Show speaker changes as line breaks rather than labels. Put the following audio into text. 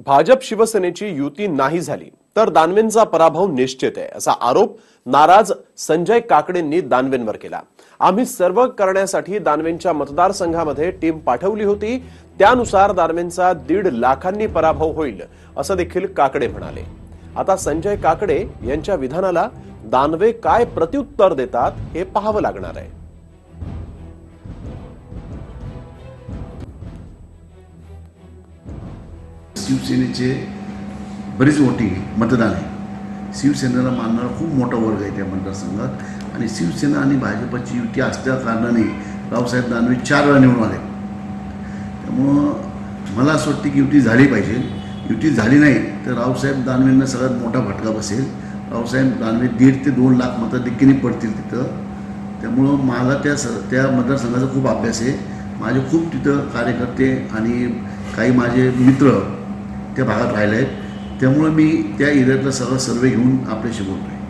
भाजप शिवसेनेची युती नाही झाली तर दानवेंचा पराभव निश्चित आहे असा आरोप नाराज संजय काकडेंनी दानवेंवर केला. आम्ही सर्व करण्यासाठी दानवेंच्या मतदारसंघामध्ये टीम पाठवली होती त्यानुसार दानवेंचा दीड लाखांनी पराभव होईल असं देखील काकडे म्हणाले. आता संजय काकडे यांच्या विधानाला दानवे काय प्रत्युत्तर देतात हे पाहावं लागणार आहे.
शिवसेनेचे बरीच मोठी मतदान आहे. शिवसेनेला मानणारा खूप मोठा वर्ग आहे त्या मतदारसंघात. आणि शिवसेना आणि भाजपची युती असल्या कारणाने रावसाहेब दानवे चार वेळा निवडून आले. त्यामुळं मला असं वाटतं की युती झाली पाहिजे. युती झाली नाही तर रावसाहेब दानवेंना सगळ्यात मोठा फटका बसेल. रावसाहेब दानवे दीड ते दोन लाख मतं देखील पडतील तिथं. त्यामुळं मला त्या स त्या मतदारसंघाचा खूप अभ्यास आहे. माझे खूप तिथं कार्यकर्ते आणि काही माझे मित्र त्या भागात राहिले आहेत त्यामुळं मी त्या एरियातला सगळा सर्वे घेऊन आपल्याशी बोलतो आहे